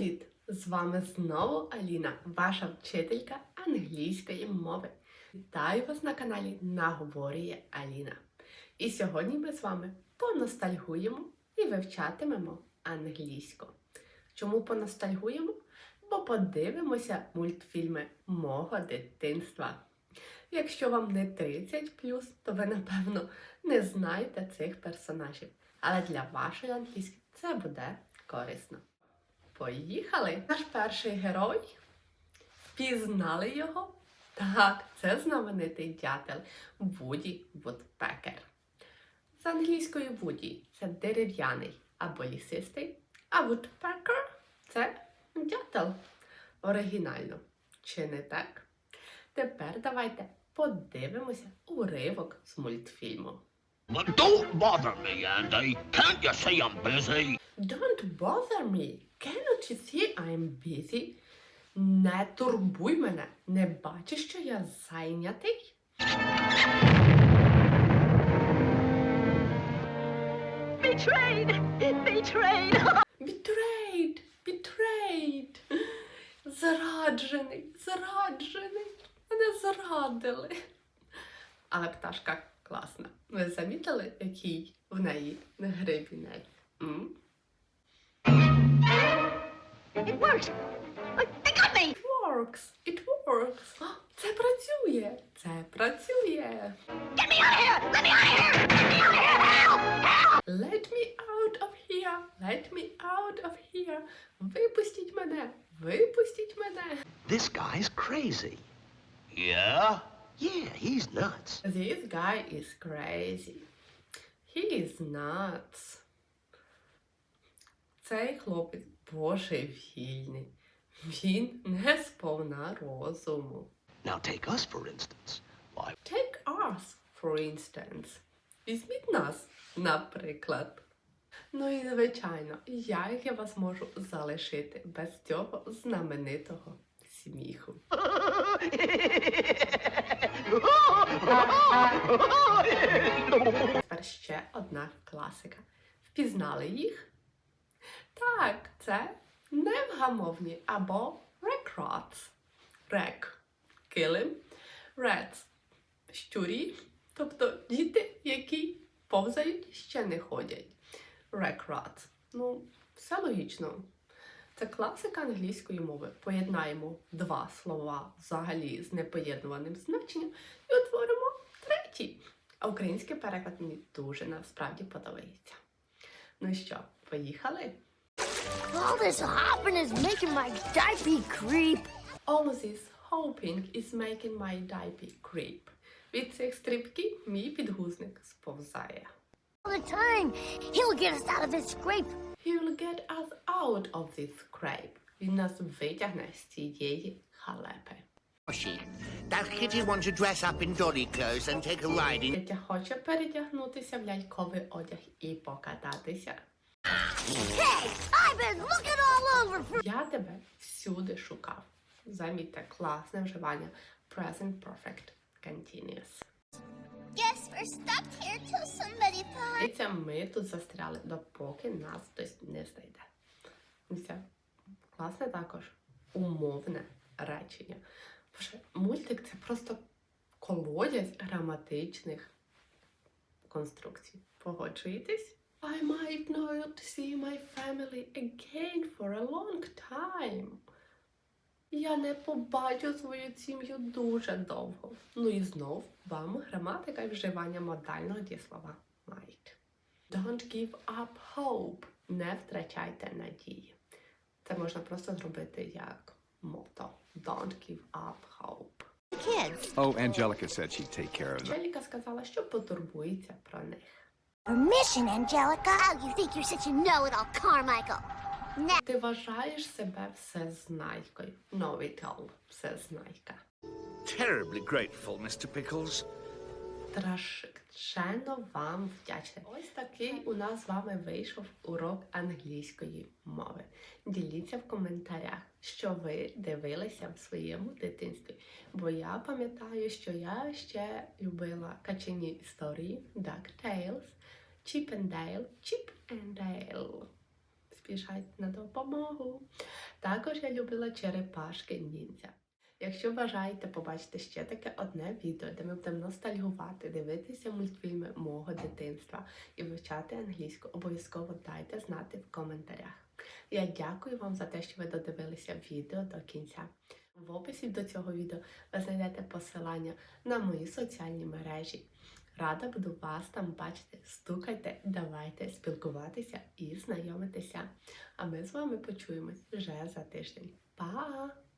Привіт! З вами знову Аліна, ваша вчителька англійської мови. Вітаю вас на каналі Наговорює Аліна. І сьогодні ми з вами поностальгуємо і вивчатимемо англійську. Чому поностальгуємо? Бо подивимося мультфільми мого дитинства. Якщо вам не 30 то ви, напевно, не знаєте цих персонажів. Але для вашої англійської це буде корисно. Поїхали! Наш перший герой. Впізнали його? Так, це знаменитий дятел Вуді Вудпекер. З англійською Вуді це дерев'яний або лісистий, а Woodpecker – це дятел. Оригінально. Чи не так? Тепер давайте подивимося уривок з мультфільму. But don't bother me, Andy. Can't you see I'm busy? Don't bother me. Cannot you see I'm busy? Не турбуй мене. Не бачиш, що я зайнятий? Betrayed! Betrayed! Betrayed! Betrayed! Зраджений, зраджений. Мене зрадили. Але пташка класна. Ви замітили, який в неї гребінець? М? It works! They got me! It works! It works! А, Це працює! Це працює! Get me out of here! Let me out of here! Get me out of here! Help! Help! Let me out of here! Let me out of here! Випустіть мене! Випустіть мене! This guy's crazy. Yeah? Yeah, he's nuts. This guy is crazy. He is nuts. Цей хлопець божевільний. Він не сповна розуму. Now take us, for instance. Why, Take us, for instance. Візьміть нас, наприклад. Ну і звичайно, як я вас можу залишити без цього знаменитого сміху? Тепер ще одна класика. Впізнали їх? Так, це невгамовні або рекроts. Рек килим, рец щурі, тобто діти, які повзають, ще не ходять. Рекрат. Ну, все логічно. Це класика англійської мови. Поєднаємо два слова взагалі з непоєднуваним значенням і утворимо третій. А український переклад мені дуже насправді подобається. Ну що, поїхали? All this hopping is making my diaper creep. All this hoping is making my diaper creep. Від цих стрибків мій підгузник сповзає. All the time. He'll get us out of this scrape. He will get us out of this scrape. Він нас витягне з цієї халепи. She. Does Kitty want to dress up in dolly clothes and take a ride in? Тетя хоче передягнутися в ляльковий одяг і покататися. Hey, I've been looking all over for. Я тебе всюди шукав. Замітьте, класне вживання present perfect continuous. Guess we're stuck ми тут застряли, допоки нас хтось не знайде. Все. Класне також умовне речення. Боже, мультик це просто колодязь граматичних конструкцій. Погоджуєтесь? I might not see my family again for a long time. Я не побачу свою сім'ю дуже довго. Ну і знов вам граматика і вживання модального дієслова. Don't give up hope. Не втрачайте надії. Це можна просто зробити як мото. Don't give up hope. Kids. Oh, Angelica said she'd take care of them. Челіка сказала, що потурбується про них. Permission, Angelica. Oh, you think you're such a know-it-all, Carmichael. Now, Ти вважаєш себе всезнайкою. Know-it-all. Всезнайка. Terribly grateful, Mr. Pickles. Страшенно вам вдячна. Ось такий у нас з вами вийшов урок англійської мови. Діліться в коментарях, що ви дивилися в своєму дитинстві. Бо я пам'ятаю, що я ще любила качені історії DuckTales, Chip and Dale, Chip and Dale. поспішайте на допомогу. Також я любила черепашки ніндзя. Якщо бажаєте побачити ще таке одне відео, де ми будемо ностальгувати, дивитися мультфільми мого дитинства і вивчати англійську, обов'язково дайте знати в коментарях. Я дякую вам за те, що ви додивилися відео до кінця. В описі до цього відео ви знайдете посилання на мої соціальні мережі. Рада буду вас там бачити. Стукайте, давайте спілкуватися і знайомитися. А ми з вами почуємось вже за тиждень. Па!